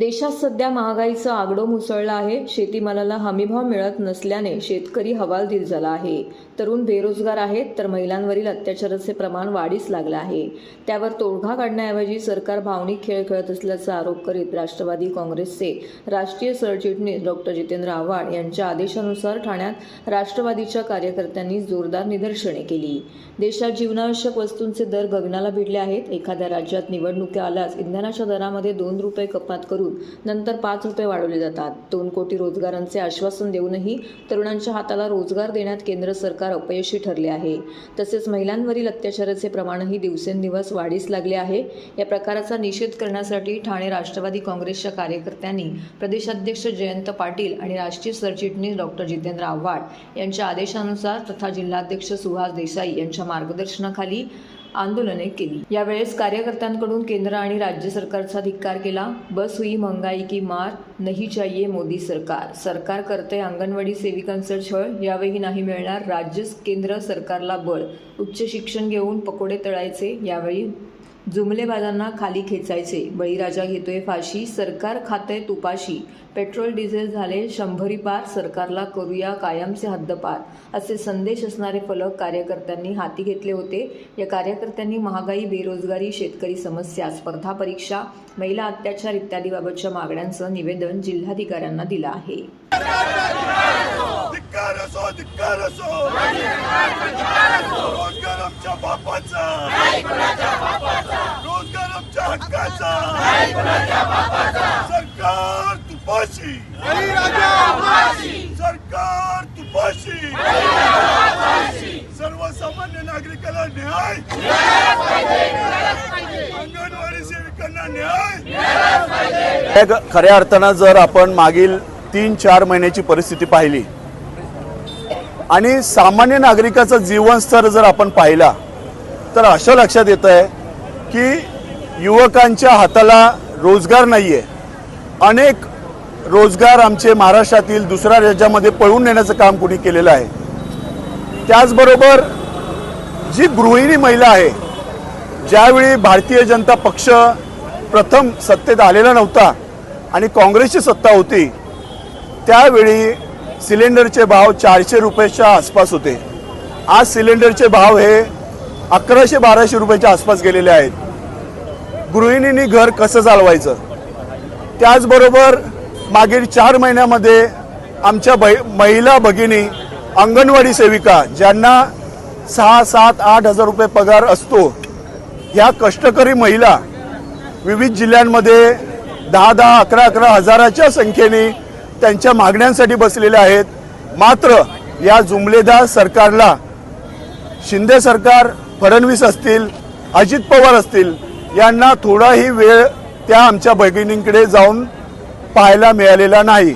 देशात सध्या महागाईचं आगडो मुसळलं आहे. शेतीमालाला हमीभाव मिळत नसल्याने शेतकरी हवालदिल झाला आहे. तरुण बेरोजगार आहेत तर महिलांवरील अत्याचाराचे प्रमाण वाढीस लागलं आहे. त्यावर तोडगा काढण्याऐवजी सरकार भावनिक खेळ खेळत असल्याचा आरोप करीत राष्ट्रवादी काँग्रेसचे राष्ट्रीय सरचिटणीस डॉक्टर जितेंद्र आव्हाड यांच्या आदेशानुसार ठाण्यात राष्ट्रवादीच्या कार्यकर्त्यांनी जोरदार निदर्शने केली. देशात जीवनावश्यक वस्तूंचे दर गगनाला भिडले आहेत. एखाद्या राज्यात निवडणुका आल्यास इंधनाच्या दरामध्ये दोन रुपये कपात करून नंतर पाच रुपये वाढवले जातात. दोन कोटी रोजगारांचे आश्वासन देऊनही तरुणांच्या हाताला रोजगार देण्यात केंद्र सरकार अपयशी ठरले आहे. तसेच महिलांवरील अत्याचाराचे प्रमाणही दिवसेंदिवस वाढीस लागले आहे. या प्रकाराचा निषेध करण्यासाठी ठाणे राष्ट्रवादी काँग्रेसच्या कार्यकर्त्यांनी प्रदेशाध्यक्ष जयंत पाटील आणि राष्ट्रीय सरचिटणीस डॉक्टर जितेंद्र आव्हाड यांच्या आदेशानुसार तथा जिल्हाध्यक्ष सुहास देसाई यांच्या मार्गदर्शनाखाली आंदोलने केली. यावेळेस कार्यकर्त्यांकडून केंद्र आणि राज्य सरकारचा धिक्कार केला. बस हुई महंगाई की मार नहीं चाहिए मोदी सरकार. सरकार करते अंगणवाडी सेविकांचं छळ यावेळी नाही मिळणार राज्य केंद्र सरकारला बळ. उच्च शिक्षण घेऊन पकोडे तळायचे यावेळी जुमलेबाजांना खाली खेचायचे. बळीराजा घेतोय फाशी सरकार खातंय तुपाशी. पेट्रोल डिझेल झाले शंभरी पार सरकारला करूया कायमचे हद्दपार. असे संदेश असणारे फलक कार्यकर्त्यांनी हाती घेतले होते. या कार्यकर्त्यांनी महागाई बेरोजगारी शेतकरी समस्या स्पर्धा परीक्षा महिला अत्याचार इत्यादीबाबतच्या मागण्यांचं निवेदन जिल्हाधिकाऱ्यांना दिलं आहे. धिक्कार असो धिक्कार असो रोजगार आमच्या बापाचा. रोजगार आमच्या हक्काचा. सरकार तुपाशी. सरकार तुपाशी. सर्वसामान्य नागरिकाला न्याय. अंगणवाडी सेविकांना न्याय. ग- खऱ्या अर्थानं जर आपण मागील तीन चार महिन्याची परिस्थिती पाहिली आणि सामान्य नागरिकाचं जीवनस्तर जर आपण पाहिला तर असं लक्षात येतं आहे की युवकांच्या हाताला रोजगार नाही आहे अनेक रोजगार आमचे महाराष्ट्रातील दुसऱ्या राज्यामध्ये पळून नेण्याचं काम कुणी केलेलं आहे. त्याचबरोबर जी गृहिणी महिला आहे ज्यावेळी भारतीय जनता पक्ष प्रथम सत्तेत आलेला नव्हता आणि काँग्रेसची सत्ता होती त्यावेळी सिलेंडरचे भाव चारशे रुपयाच्या आसपास होते. आज सिलेंडरचे भाव हे अकराशे बाराशे रुपयाच्या आसपास गेलेले आहेत. गृहिणींनी घर कसं चालवायचं? त्याचबरोबर मागील चार महिन्यामध्ये आमच्या बै महिला भगिनी अंगणवाडी सेविका ज्यांना सहा सात आठ हजार रुपये पगार असतो ह्या कष्टकरी महिला विविध जिल्ह्यांमध्ये दहा दहा अकरा अकरा हजाराच्या संख्येने त्यांच्या मागण्यांसाठी बसलेल्या आहेत. मात्र या जुमलेदार सरकारला शिंदे सरकार फडणवीस असतील अजित पवार असतील यांना थोडाही वेळ त्या आमच्या भगिनींकडे जाऊन पाहायला मिळालेला नाही.